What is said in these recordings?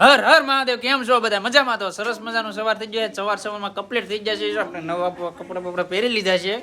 હર હર મહાદેવ કેમ છો બધા? મજામાં તો? સરસ મજાનું સવાર થઈ જાય સવાર સવારમાં કમ્પ્લીટ થઈ જશે આપણે નવા કપડાં બપડા પહેરી લીધા છે.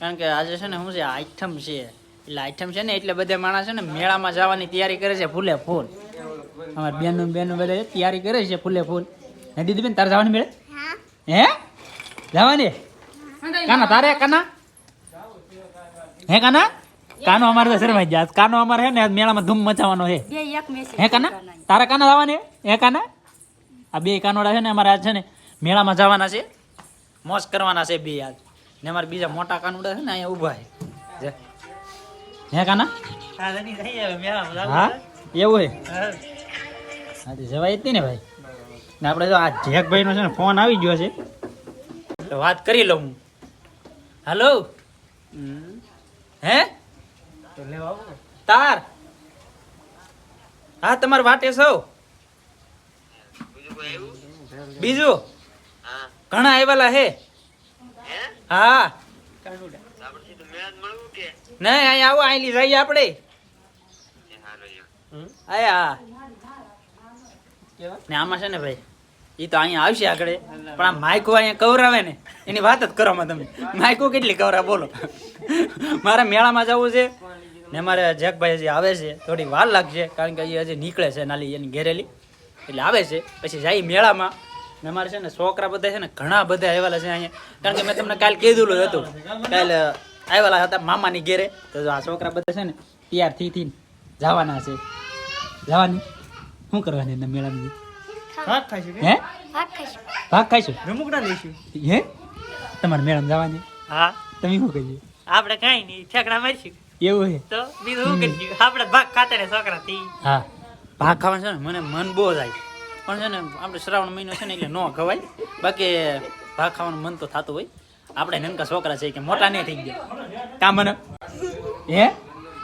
કારણ કે આજે છે ને શું છે? આઈટમ છે. એટલે આઈટમ છે ને એટલે બધા માણસ છે ને મેળામાં જવાની તૈયારી કરે છે ફૂલે ફૂલ. અમારા બેનો બેનો બધા તૈયારી કરે છે ફૂલે ફૂલ. હે દીદીબેન તારે જવાની મેળે? હે? જવાની? કાના તારે કાના? હે કાના? કાનો અમારે તો શરમાઈ જાય કાનો અમારે છે ને આજ મેળામાં ધૂમ મચાવવાનો છે. બે એક હે કાના? તારા કાના જવાની હે કાના? આ બે કાનોડા છે ને અમારે આજ છે ને મેળામાં જવાના છે. મોજ કરવાના છે બે આજ. ને અમારે બીજા મોટા કાનુડા છે ને અહીંયા ઊભા છે. હે કાના? હા એવું હે હા. તો જવાય જ ને ભાઈ. ને આપણે જો આ જેકભાઈનો છે ને ફોન આવી ગયો છે. તો વાત કરી લઉં હું. હેલો? હે? તાર. હા તમાર વાટે સૌ. બીજું? ઘણા આવેલા હે. હા. નહીં અહીં આવો અહીં જઈએ આપણે આયા ને આમાં છે ને ભાઈ એ તો અહીંયા આવશે આગળ. પણ આ માયકો અહીંયા કવરાવે ને એની વાત જ કરવામાં તમે માયકો કેટલી કવરા બોલો. મારે મેળામાં જવું છે. ને મારે જેકભાઈ હજી આવે છે થોડી વાર લાગશે કારણ કે એ હજી નીકળે છે નાલી એની ઘેરેલી. એટલે આવે છે. પછી જાય મેળામાં. ને અમારે છે ને છોકરા બધા છે ને ઘણા બધા આવેલા છે અહીંયા. કારણ કે મેં તમને કાલ કીધું હતું. કાલ આવેલા હતા મામાની ઘેરે. તો આ છોકરા બધા છે ને તૈયાર થઈ થઈને જવાના છે. જવાની? શું કરવાની એના મેળામાં હે? ભાગ ખાઈશું. ભાગ ખાઈશું? રમકડા લઈશું. હે? તમારે મેળામાં જવાની? હા. તમે શું કહીએ આપણે કઈ નહીં. ઠેકડા મારશું. એવું છે? તો બીજું શું કરી આપણે ભાગ ખાતા ને છોકરા થી હા. ભાગ ખાવાનું છે ને મને મન બહુ થાય. પણ છે ને આપણે શ્રાવણ મહિનો છે ને એટલે ન ખવાય. બાકી ભાગ ખાવાનું મન તો થતું હોય. આપણે નનકા છોકરા છે કે મોટા નહીં થઈ ગયા. તા મને. હે?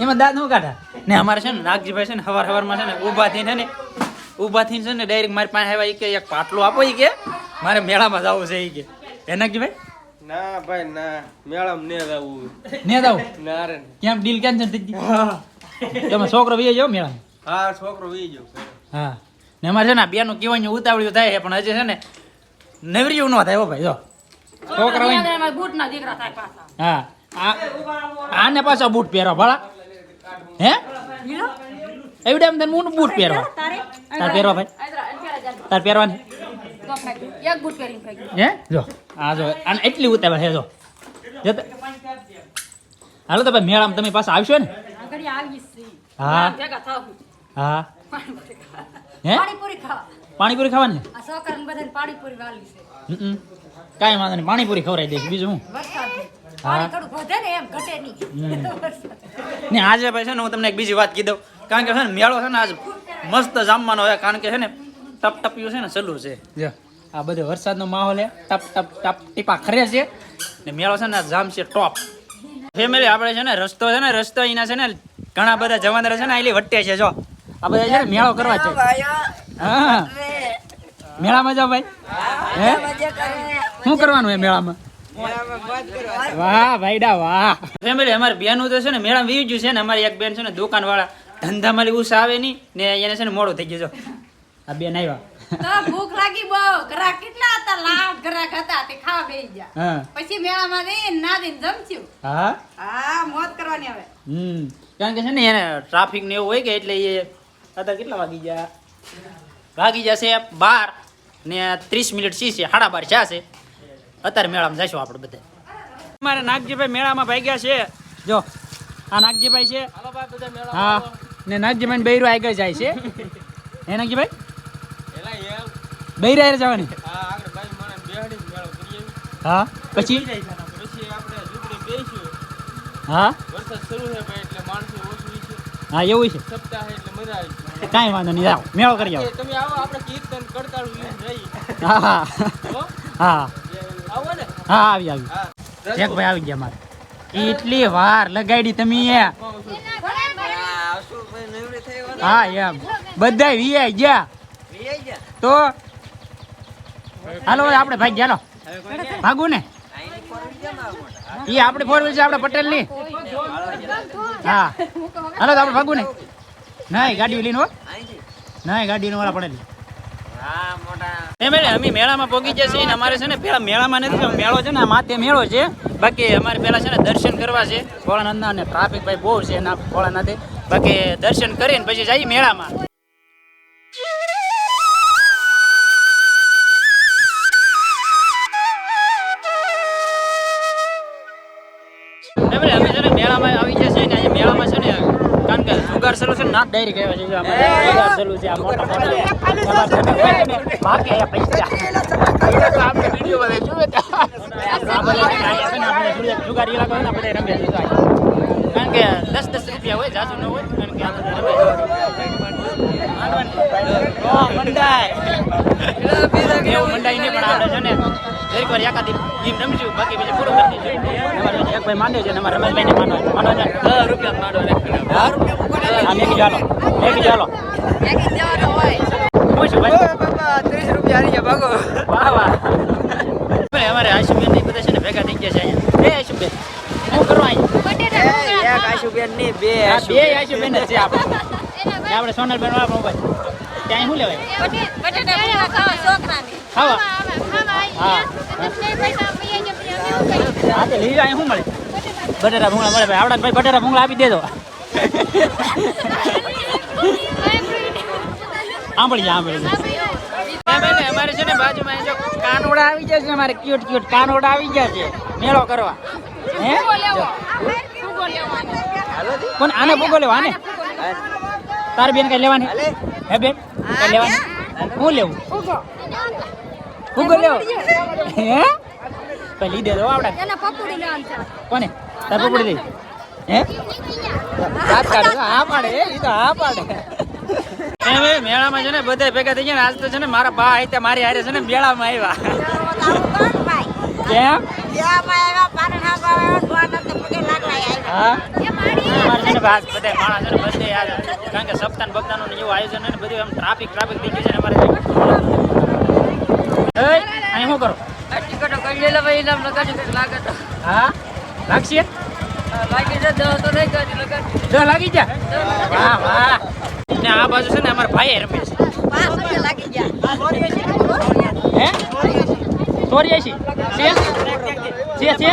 એમાં દાંત ન કાઢા? ને અમારે છે ને નાગજીભાઈ છે ને હવાર હવારમાં છે ને ઊભા થઈને ને ઊભા થઈને છે ને ડાયરેક્ટ મારી પાસે આવ્યા ઈ કે એક પાટલું આપો એ કે મારે મેળામાં જવું છે એ કે. હે નાગજીભાઈ? ના ભાઈ ના. મેળમ ને જાવું ને જાવ ના રે. કેમ? ડીલ કેન્સલ થઈ ગઈ તમે છોકરો વીએ જાઓ મેળામાં? હા છોકરો વી જાવ હા. ને અમારે છે ને બેનું કહેવાનું ઉતાવળ્યું થાય છે પણ હજી છે ને નવરિયું ન થાય હો ભાઈ જો. છોકરા હોય ને બૂટ ના દીકરા થાય પાછા. હા. આને પાછા બૂટ પહેરો ભલા. હે? એવડે એમ તને હું બૂટ પહેરો તાર? પહેરો ભાઈ. તાર પહેરવાની. એક બૂટ પહેરીને ફેંકી. હે? જો. આ જો. આને એટલી ઉતાવળ જો. જો હાલો તો ભાઈ મેળામાં તમે પાસે આવશો ને. હા. હા. પાણીપુરી હે? પાણીપુરી ખાવા. પાણીપુરી ખાવાની? આ છોકરાને બધાને પાણીપુરી વાલી છે. હમ. કાંઈ વાંધો નહીં. પાણીપુરી ખવડાવી દઈશ બીજું હું? પાણી થોડુંક વધે ને એમ ઘટે નહીં. ને આજે ભાઈ છે ને હું તમને એક બીજી વાત કહી દઉં. કારણ કે છે ને મેળો છે ને આજ મસ્ત જામવાનો હોય. કારણ કે છે ને ટપ ટપ્યું છે ને ચાલુ છે. જો. આ બધો વરસાદનો માહોલ છે ટપ ટપ ટપ, ટીપા ખરે છે. ને મેળો છે ને જામ છે ટોપ. ફેમિલી આપણે છે ને રસ્તો છે ને, રસ્તો અહીંના છે ને ઘણા બધા જવાનર છે ને આટલી વટ્ટે છે, જો. આ બધા છે ને મેળો કરવા છે. હા. મેળામાં જાઓ ભાઈ. હે? શું કરવાનું એ મેળામાં? વાહ, ભાઈડા, વાહ. ફેમિલી અમારે બેનું તો છે ને મેળા વી ગયું છે ને અમારી એક બેન છે ને દુકાન વાળા ધંધામાં ઉસ આવે નહીં ને એને છે ને મોડું થઈ ગયું, જો. આ બેન આવ્યા. તો ભૂખ લાગી બહુ. ઘરા કેટલા હતા? લાખ ગ્રાહક હતા તે ખાવા બેસી ગયા. પછી મેળામાં જઈને નાદીને જમચ્યું હા? હા મોત કરવાની હવે. હમ. કારણ કે છે ને એને ટ્રાફિક ને એવું હોય કે એટલે એ અત્યારે કેટલા વાગી ગયા? વાગી જશે બાર ને ત્રીસ મિનિટ સી છે સાડા બાર છે અત્યારે મેળામાં જઈશું આપણે બધા. મારે નાગજીભાઈ મેળામાં ભાગ્યા છે. જો આ નાગજીભાઈ છે. હા. ને નાગજીભાઈ બૈરું આગળ જાય છે. હે નાગજીભાઈ? બૈરા હારે જવાની? હા પછી? પછી આપણે ઝૂંપડી બેસીશું હા? વરસાદ શરૂ છે ભાઈ એટલે માણસો ઓછું છે. હા એવું છે. સપ્તાહ એટલે મજા આવી કાંઈ વાંધો નહીં જાઓ મેળો કરી આવો. તમે આવો આપણે કીર્તન કડતાળું હા હા. હા? આવો ને. હા આવી આવી. એક ભાઈ આવી ગયા મારે. એટલી વાર લગાડી તમે એ. હા એમ. બધા વીઆઈ ગયા? તો હાલો આપણે ભાઈ ગયા ભાગુ ને. એ આપણે ફોર વ્હીલ છે, આપણે પટેલની હા. હાલો, તો ભાગું ને. નહીં ગાડી લઈને હો. ગાડી વાળા પડેલી અમે મેળામાં પહોંચી છીએ ને, અમારે છે ને પેલા મેળામાં નથી મેળો છે ને માથે મેળો છે. બાકી અમારે પેલા છે ને, દર્શન કરવા છે. ભોળાનાથના ટ્રાફિક ભાઈ બહુ છે, ના, ભોળાનાથે. બાકી દર્શન કરીને પછી જઈએ મેળામાં. મેળામાં આવી જશે ને અહીંયા મેળામાં છે ને કારણ કે જુગાર સલુ છે ને ડાયરી કહેવાય છે જુગાર સલુ છે આ મોટા મોટા બાકી પૈસા આ બધા ને આપણે જુગારી ને આપણે રમે. કારણ કે દસ દસ રૂપિયા હોય જાજુ ન હોય કારણ કે આ બધા એવું મંડાય નહીં પણ આપણે છે ને જરીક વાર એકાદી ગેમ રમશું બાકી બીજું પૂરું કરી દઈશું. અમારે એક ભાઈ માંડ્યો છે ને અમારા રમેશભાઈને દસ રૂપિયા માંડો ચાલો. ચાલો. ભાઈ? ત્રીસ રૂપિયા હારી ગયા ભાગો વાહ વાહ ભાઈ અમારે આશુબેન ને ઈ બધા છે ને ભેગા થઈ ગયા છે અહીંયા એ આશુબેન શું કરવા અહીંયા એક આશુબેનની બે આશુબેન જ છે આપણે. આપણે સોનલબેન વાળા મોબાઈલ ત્યાં શું લેવાય? ખાવા છોકરાને. ખાવા હા. હા તે લઈ જાય શું મળે? બટેટા ભૂંગળા મળે. ભાઈ આવડા ભાઈ બટેટા ભૂંગળા આપી દેજો. સાંભળી જા અમારે છે ને બાજુમાં જો કાનોડા આવી ગયા છે અમારે ક્યુટ ક્યુટ કાનોડા આવી ગયા છે. મેળો કરવા. હે કોણ? આને ભૂગો લેવા આને? તાર બેન કઈ લેવાની? હે બેન? કઈ લેવાની? હું. લેવું? ભૂગો લેવો? હે? કઈ લીધે દો આવડે. એના પકોડી લેવાનું છે કોને? તાર પકડી દે હે? હાથ કાઢે. હા પાડે. એ તો હા પાડે. મેળામાં છે ને બધા ભેગા થઈ ગયા આજ તો છે ને મારા બા મારી હારે છે ને મેળામાં આવ્યા. કેમ? કારણ કે સપ્તાહ બપ્તાહનું ને એવું આયોજન હોય ને બધું એમ ટ્રાફિક ટ્રાફિક થઈ ગયું છે અમારે અહીં શું કરો? ટિકિટો કરી લેલા ભાઈ નામ લગાડી કંઈક લાગે તો. હા? લાગશે? લાગી જાય તો નહીં કરી લગાડી. જો લાગી જા વાહ વાહ. ને આ બાજુ છે ને અમારા ભાઈ રમે છે. લાગી ગયા. હે? ચોર્યાસી છે? છે છે?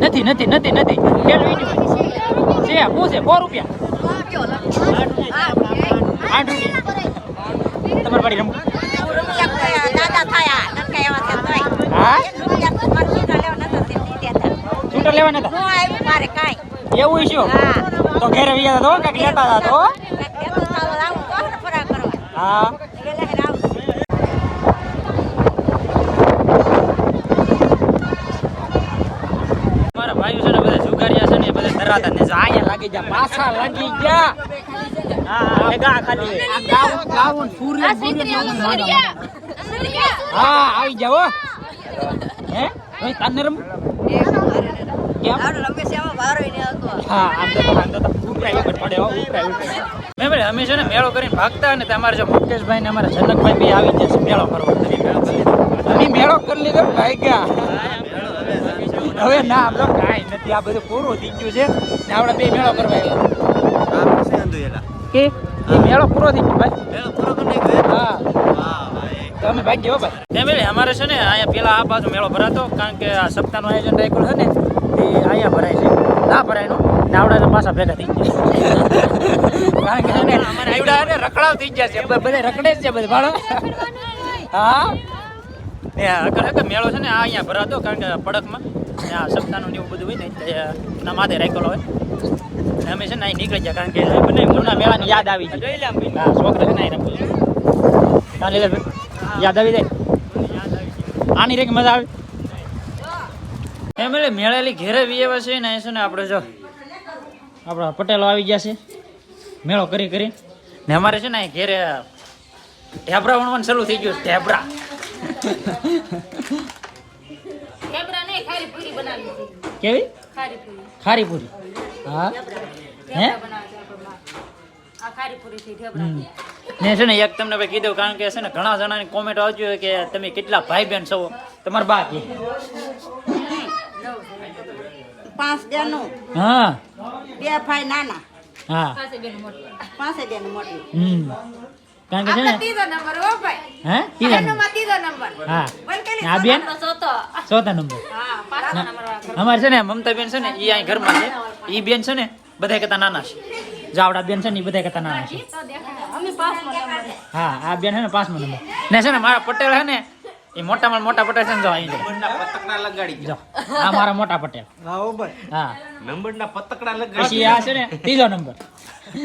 નથી નથી નથી નથી. છે, શું છે? સો રૂપિયા. આઠ રૂપિયા. તમારે પાડી રમવું. છૂટા લેવા નતા? એવું શું તો ઘેરે વ્યા તો કાંઈક લેતા હતા તો? હા એટલે હેર આવું મારા ભાઈઓ છે ને બધા જુગારિયા છે ને બધા ધરાતા ને આયા લાગી જા પાછા લાગી ગયા. હા એ ગા ખાલી. આ ગાવ ગાવું સૂર્ય સૂર્ય હા આવી જાવ હે. ભાઈ તાને કેમ? રમે છે આમાં ભારો ને હતો હા આમ તો આમ તો ઉપરાય ઉપર પડે હો ઉપરાય ઉપરાય. મેં ભાઈ અમે છે ને મેળો કરીને ભાગતા અને તમારે જો મુકેશભાઈ ને અમારા જનકભાઈ બે આવી જશે મેળો કરવા તમે મેળો કરી લીધો ભાઈ ગયા ભાગ્યા હવે ના તો કાંઈ નથી. આ બધું પૂરું થઈ ગયું છે. ને આપણે બે મેળો કરવા આવ્યા કે? એ મેળો પૂરો થઈ ગયો. ભાઈ હા. તો અમે ભાગ્ય હો ભાઈ. ફેમિલી અમારે છે ને અહીંયા પેલા આ બાજુ મેળો ભરાતો કારણ કે આ સપ્તાહનું આયોજન રાખ્યું છે ને એ અહીંયા ભરાય છે. ના ભરાય નો. ને પાછા ભેગા થઈ ગયા. કારણ કે ને અમારે આવડા ને રખડાવ થઈ ગયા છે. બધા રખડે જ છે બધા ભાડો. હા. ને આગળ મેળો છે ને આ અહીંયા ભરાતો કારણ કે પડકમાં. ને આ સપ્તાહનું એવું બધું હોય ને એના માથે રાખેલો હોય. અમે છે ને અહીં નીકળી જાય કારણ કે મને જૂના મેળાની યાદ આવી જાય જોઈ લે હા છોકરા છે ને અહીં રમવું યાદ આવી જાય? આની રેક મજા આવે? એમ એટલે મેળેલી ઘેરે વિયેવા છે ને છે ને આપણે જો આપણા પટેલો આવી ગયા છે. મેળો કરી કરી. ને અમારે છે ને અહીં ઘેરે ઢેબરા વણવાનું શરૂ થઈ ગયું છે, ઢેબરા. કેવી? ખારી પૂરી. હા? હે? આ ખારી પૂરી થી ઢેબરા. હમ. ને છે ને એક તમને ભાઈ કીધું કારણ કે છે ને ઘણા જણાની કોમેન્ટ આવતી હોય કે તમે કેટલા ભાઈ બહેન છો? તમારા બા કે પાંચ બેનો હા. બે ભાઈ નાના. હા. પાંચે બેન મોટી. હમ. કારણ કે છે ને ત્રીજો નંબર હો ભાઈ. હે? ત્રીજા નંબર? ત્રીજો નંબર. હા. આ બેન? ચોથો ચોથા નંબર. હા પાંચમા નંબર વાળા અમારે છે ને મમતા બેન છે ને એ અહીં ઘરમાં છે. એ બેન છે ને બધા કરતા નાના છે. જાવડા બેન છે ને એ બધા કરતા નાના છે. હા આ બેન છે ને પાંચમો નંબર. ને છે ને મારા પટેલ છે ને એ મોટામાં મોટા પટેલ છે ને જો અહીં. પતકડા લગાડી જો આ મારા મોટા પટેલ. હા નંબરના પતકડા લગાડી પછી આ છે ને ત્રીજો નંબર.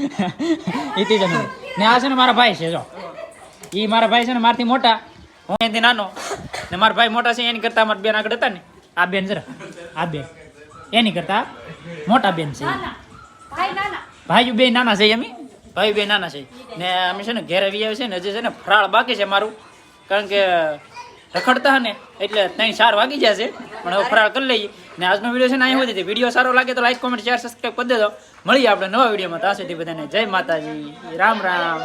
એ ત્રીજો નંબર. ને આ છે ને મારા ભાઈ છે જો. એ મારા ભાઈ છે ને મારથી મોટા. હું એનાથી નાનો. ને મારા ભાઈ મોટા છે એની કરતા મારા બેન આગળ હતા ને. આ બેન જરા. આ બેન. એની કરતા મોટા બેન છે. ભાઈ ભાઈ બે નાના છે અમે ભાઈ બે નાના છે. ને અમે છે ને ઘેર આવી આવે છે ને હજી છે ને ફરાળ બાકી છે મારું. કારણ કે રખડતા ને એટલે ત્યાં ચાર વાગી જશે પણ હવે ફરાળ કરી લઈએ. ને આજનો વીડિયો છે ને અહીં સુધી. વીડિયો સારો લાગે તો લાઈક કોમેન્ટ શેર સબસ્ક્રાઈબ કરી દેજો. મળીએ આપણે નવા વિડીયોમાં. ત્યાં સુધી બધાને જય માતાજી. રામ રામ.